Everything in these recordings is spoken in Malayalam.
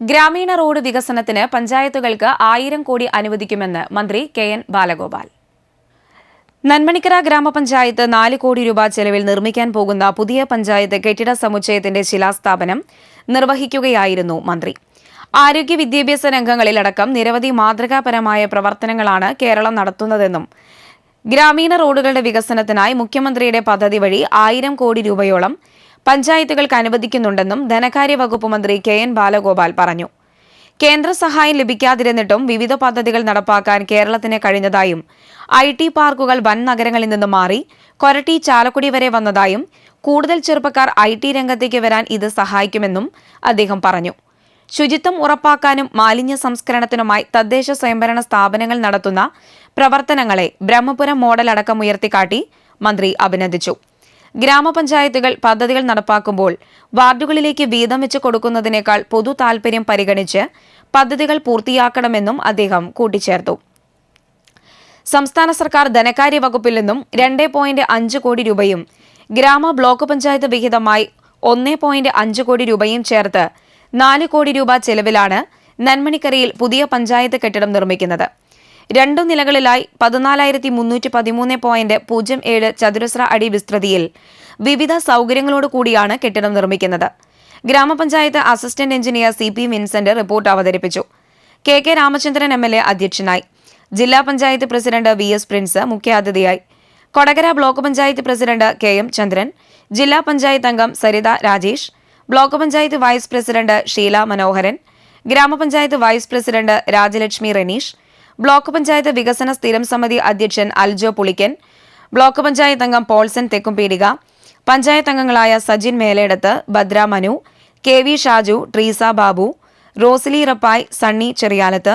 ഗ്രാമീണ റോഡ് വികസനത്തിന് പഞ്ചായത്തുകൾക്ക് ആയിരം കോടി അനുവദിക്കുമെന്ന് മന്ത്രി കെ എൻ ബാലഗോപാൽ. നന്മണിക്കര ഗ്രാമപഞ്ചായത്ത് നാല് കോടി രൂപ ചെലവിൽ നിർമ്മിക്കാൻ പോകുന്ന പുതിയ പഞ്ചായത്ത് കെട്ടിട സമുച്ചയത്തിന്റെ ശിലാസ്ഥാപനം നിർവഹിക്കുകയായിരുന്നു മന്ത്രി. ആരോഗ്യ വിദ്യാഭ്യാസ രംഗങ്ങളിലടക്കം നിരവധി മാതൃകാപരമായ പ്രവർത്തനങ്ങളാണ് കേരളം നടത്തുന്നതെന്നും ഗ്രാമീണ റോഡുകളുടെ വികസനത്തിനായി മുഖ്യമന്ത്രിയുടെ പദ്ധതി വഴി ആയിരം കോടി രൂപയോളം പഞ്ചായത്തുകൾക്ക് അനുവദിക്കുന്നുണ്ടെന്നും ധനകാര്യ വകുപ്പ് മന്ത്രി കെ എൻ ബാലഗോപാൽ പറഞ്ഞു. കേന്ദ്ര സഹായം ലഭിക്കാതിരുന്നിട്ടും വിവിധ പദ്ധതികൾ നടപ്പാക്കാൻ കേരളത്തിന് കഴിഞ്ഞതായും ഐ ടി പാർക്കുകൾ വൻ നഗരങ്ങളിൽ നിന്ന് മാറി കൊരട്ടി ചാലക്കുടി വരെ വന്നതായും കൂടുതൽ ചെറുപ്പക്കാർ ഐ ടി രംഗത്തേക്ക് വരാൻ ഇത് സഹായിക്കുമെന്നും അദ്ദേഹം പറഞ്ഞു. ശുചിത്വം ഉറപ്പാക്കാനും മാലിന്യ സംസ്കരണത്തിനുമായി തദ്ദേശ സ്വയംഭരണ സ്ഥാപനങ്ങൾ നടത്തുന്ന പ്രവർത്തനങ്ങളെ ബ്രഹ്മപുരം മോഡൽ അടക്കം ഉയർത്തിക്കാട്ടി മന്ത്രി അഭിനന്ദിച്ചു. ഗ്രാമപഞ്ചായത്തുകൾ പദ്ധതികൾ നടപ്പാക്കുമ്പോൾ വാർഡുകളിലേക്ക് വീതം വെച്ച് കൊടുക്കുന്നതിനേക്കാൾ പൊതു താൽപര്യം പരിഗണിച്ച് പദ്ധതികൾ പൂർത്തിയാക്കണമെന്നും അദ്ദേഹം കൂട്ടിച്ചേർത്തു. സംസ്ഥാന സർക്കാർ ധനകാര്യ വകുപ്പിൽ നിന്നും രണ്ട് പോയിന്റ് അഞ്ച് കോടി രൂപയും ഗ്രാമ ബ്ലോക്ക് പഞ്ചായത്ത് വിഹിതമായി ഒന്ന് പോയിന്റ് അഞ്ച് കോടി രൂപയും ചേർത്ത് നാല് കോടി രൂപ ചെലവിലാണ് നന്മണിക്കരയിൽ പുതിയ പഞ്ചായത്ത് കെട്ടിടം നിർമ്മിക്കുന്നത്. രണ്ടു നിലകളിലായി പതിനാലായിരത്തി മുന്നൂറ്റി പതിമൂന്ന് പോയിന്റ് പൂജ്യം ഏഴ് ചതുരശ്ര അടി വിസ്തൃതിയിൽ വിവിധ സൗകര്യങ്ങളോട് കൂടിയാണ് കെട്ടിടം നിർമ്മിക്കുന്നത്. ഗ്രാമപഞ്ചായത്ത് assistant engineer C P Vincent report അവതരിപ്പിച്ചു. K K Ramachandran M L A അധ്യക്ഷനായി. ജില്ലാ panchayat president V S Prince മുഖ്യാതിഥിയായി. Kodakara block panchayat president K M Chandran ജില്ലാ പഞ്ചായത്ത് അംഗം Saritha Rajesh block panchayat vice president Sheela Manoharan ഗ്രാമപഞ്ചായത്ത് vice president Rajalakshmi Ranish block panchayat വികസന സ്ഥിരം സമിതി അധ്യക്ഷൻ അൽജോ പുളിക്കൻ ബ്ലോക്ക് പഞ്ചായത്ത് അംഗം പോൾസൻ തെക്കുംപീടിക പഞ്ചായത്ത് അംഗങ്ങളായ Sajin Meledath Bhadra Manu K V Shaju Treesa Babu Rosily Rappai Sunny Cheriyalath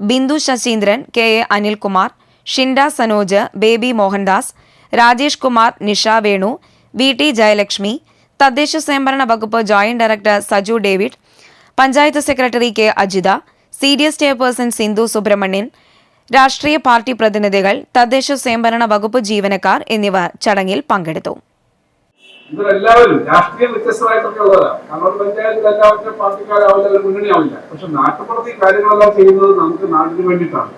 Bindu Sasheendran K A Anilkumar Shinda Sanoj Baby Mohandas Rajesh Kumar Nisha Venu V T Jayalakshmi തദ്ദേശ സ്വയംഭരണ വകുപ്പ് joint director Saju David panchayat secretary K Ajitha C D S chairperson Sindhu Subramanian രാഷ്ട്രീയ പാർട്ടി പ്രതിനിധികൾ തദ്ദേശ സ്വയംഭരണ വകുപ്പ് ജീവനക്കാർ എന്നിവർ ചടങ്ങിൽ പങ്കെടുത്തു. ഇവരെല്ലാവരും രാഷ്ട്രീയം വ്യത്യസ്തമായിട്ടൊക്കെ ഉള്ളവരാണ് നമ്മുടെ പഞ്ചായത്തിൽ എല്ലാവരും പാർട്ടിക്കാരാവില്ല മുന്നണിയാവില്ല പക്ഷെ നാട്ടുപുറത്ത് കാര്യങ്ങളെല്ലാം ചെയ്യുന്നത് നമുക്ക് നാടിന് വേണ്ടിയിട്ടാണ്.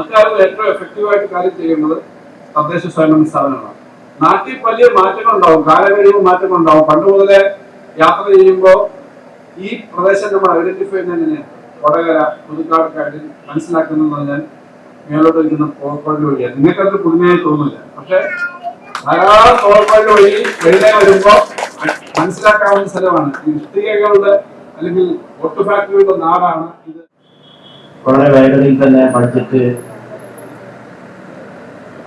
അക്കാലത്ത് ഏറ്റവും എഫക്റ്റീവായിട്ട് കാര്യം ചെയ്യുന്നത് തദ്ദേശ സ്വയംഭരണ സ്ഥാപനങ്ങളാണ്. നാട്ടിൽ വലിയ മാറ്റങ്ങൾ ഉണ്ടാവും കാലം കഴിയുമ്പോൾ മാറ്റങ്ങൾ ഉണ്ടാവും. പണ്ട് മുതലേ യാത്ര ചെയ്യുമ്പോൾ ഈ പ്രദേശം നമ്മൾ ഐഡന്റിഫൈ ചെയ്യുന്നത് എങ്ങനെയാണ്? കൊടകര പുതുക്കാട് കാര്യം മനസ്സിലാക്കുന്നതെന്ന് പറഞ്ഞാൽ മേലോട്ട് വയ്ക്കുന്ന പോർക്കോളിൽ വഴിയാണ്. നിങ്ങൾക്കത് പുതുമയായി തോന്നില്ല പക്ഷെ ധാരാളം തോർപ്പാട് വഴി വെളിയിലെ വരുമ്പോ മനസ്സിലാക്കാവുന്ന സ്ഥലമാണ്. ഇഷ്ടികകളുടെ അല്ലെങ്കിൽ ഒട്ടു ഫാക്ടറികളുടെ നാടാണ് ഇത്. വളരെ വേഗതയിൽ തന്നെ ബഡ്ജറ്റ്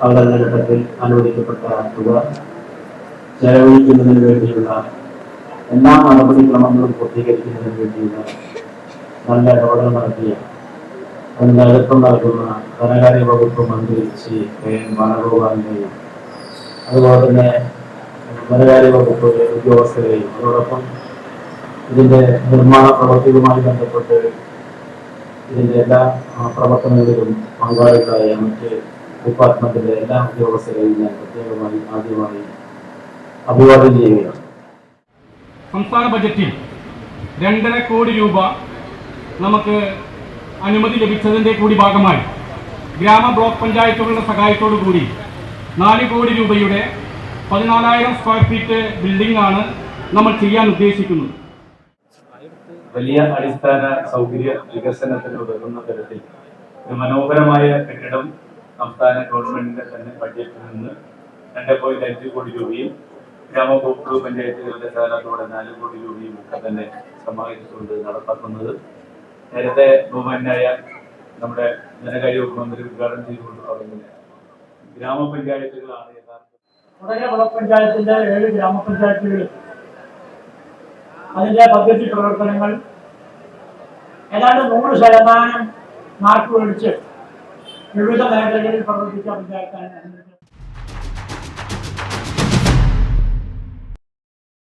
അവതരണ ഘട്ടത്തിൽ അനുവദിക്കപ്പെട്ട തുക ചെലവഴിക്കുന്നതിന് വേണ്ടിയുള്ള എല്ലാ നടപടിക്രമങ്ങളും പൂർത്തീകരിക്കുന്നതിന് വേണ്ടിയുള്ള നല്ല ഇടപെടൽ നടത്തിയ അതിന് നേതൃത്വം നൽകുന്ന ധനകാര്യ വകുപ്പ് മന്ത്രി ശ്രീ കെ എൻ ബാലഗോപാലിനെയും അതുപോലെ തന്നെ ധനകാര്യ വകുപ്പ് ഉദ്യോഗസ്ഥരെയും അതോടൊപ്പം ഇതിന്റെ നിർമ്മാണ പ്രവർത്തികളുമായി ബന്ധപ്പെട്ട് ഇതിന്റെ എല്ലാ പ്രവർത്തനങ്ങളിലും പങ്കാളികളായ മറ്റ് ഡിപ്പാർട്ട്മെന്റിലെ എല്ലാ ഉദ്യോഗസ്ഥരെയും ഞാൻ പ്രത്യേകമായി ആദ്യമായി അഭിവാദ്യം ചെയ്യുകയാണ്. സംസ്ഥാന ബജറ്റിൽ രണ്ടര കോടി രൂപ നമുക്ക് അനുമതി ലഭിച്ചതിന്റെ കൂടി ഭാഗമായി ഗ്രാമ ബ്ലോക്ക് പഞ്ചായത്തുകളുടെ സഹായത്തോടു കൂടി നാല് കോടി രൂപയുടെ പതിനാലായിരം സ്ക്വയർ ഫീറ്റ് ബിൽഡിംഗ് ആണ് നമ്മൾ ചെയ്യാൻ ഉദ്ദേശിക്കുന്നത്. വലിയ അടിസ്ഥാന സൗകര്യ വികസനത്തിന് ഉതകുന്ന തരത്തിൽ ഒരു മനോഹരമായ കെട്ടിടം സംസ്ഥാന ഗവൺമെന്റിന്റെ തന്നെ ബഡ്ജറ്റിൽ നിന്ന് രണ്ട് പോയിന്റ് അഞ്ച് കോടി രൂപയും ഗ്രാമവകുപ്പ് പഞ്ചായത്തുകളുടെ സഹകരണത്തോടെ നാല് കോടി രൂപയും ഒക്കെ തന്നെ സമാഹരിച്ചുകൊണ്ട് നടപ്പാക്കുന്നത്. നേരത്തെ ബഹുമാനായ നമ്മുടെ ധനകാര്യ മന്ത്രി ഉദ്ഘാടനം ചെയ്തുകൊണ്ട് പറയുന്നത് ഗ്രാമപഞ്ചായത്തുകളാണ് യഥാർത്ഥ കൊടകര ബ്ലോക്ക് പഞ്ചായത്തിന്റെ ഏഴ് ഗ്രാമപഞ്ചായത്തുകളിൽ അതിന്റെ പദ്ധതി പ്രവർത്തനങ്ങൾ ഏതാണ്ട് നൂറ് ശതമാനം മാർക്ക് മേടിച്ച് വിവിധ മേഖലകളിൽ പ്രവർത്തിച്ച പഞ്ചായത്താണ്